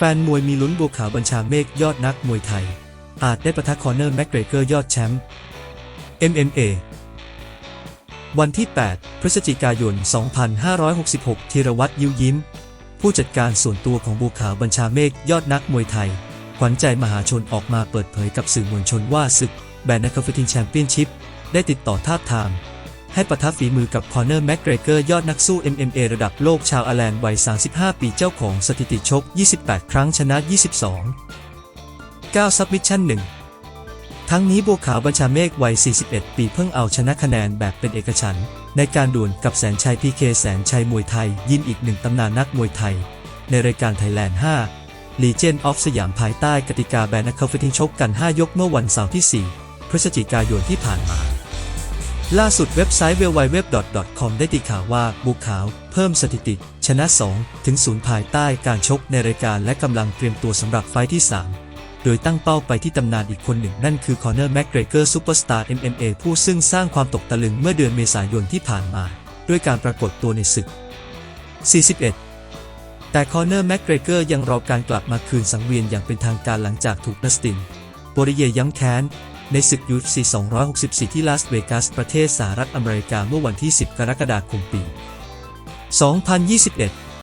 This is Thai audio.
แฟนมวยมีลุ้นบัวขาวบัญชาเมฆยอดนักมวยไทย อาจได้ประทะคอนเนอร์แม็กเกรเกอร์ยอดแชมป์ MMA วันที่ 8 พฤศจิกายน 2566 ธีรวัตรยิ้วยิ้ม ผู้จัดการส่วนตัวของบัวขาวบัญชาเมฆยอดนักมวยไทย ขวัญใจมหาชนออกมาเปิดเผยกับสื่อมวลชนว่าศึกแบนนักฟิติงแชมเปี้ยนชิพได้ติดต่อทาบทาม ให้ประทับฝีมือกับคอนเนอร์แม็กเกรเกอร์ยอดนักสู้ MMA ระดับโลกชาวอาร์แลนด์วัย 35 ปีเจ้าของสถิติชก 28 ครั้งชนะ 22 9ซับมิชชั่น 1 ทั้งนี้บัวขาวบัญชาเมฆวัย 41 ปีเพิ่งเอาชนะคะแนนแบบเป็นเอกฉันท์ในการด่วนกับแสนชัยพีเคแสนชัยมวยไทย ยิมอีกหนึ่งตำนานนักมวยไทย ในรายการไทยแลนด์ 5 Legion of สยามภายใต้กติกาแบนนักเขาฟิติงชกกัน 5 ยกเมื่อวันเสาร์ที่ 4 พฤศจิกายนที่ผ่านมา ล่าสุดเว็บไซต์ www.com ได้ตีข่าวว่าบุกขาว เพิ่มสถิติ ชนะ 2 ถึง 0 ภายใต้การชกในรายการและกำลังเตรียมตัวสำหรับไฟที่ 3 โดยตั้งเป้าไปที่ตำนานอีกคนหนึ่งนั่นคือคอนเนอร์แม็กเกรเกอร์ซูเปอร์สตาร์ MMA ผู้ซึ่งสร้างความตกตะลึงเมื่อเดือนเมษายนที่ผ่านมา ด้วยการปรากฏตัวในศึก 41แต่คอนเนอร์แม็กเกรเกอร์ยังรอการกลับมาคืนสังเวียนอย่างเป็นทางการหลังจากถูกดัสติน โบริเยย้ำแค้น ในศึก UFC 264 ที่ลาสเวกัสประเทศสหรัฐอเมริกาเมื่อวันที่ 10 กรกฎาคมปี 2021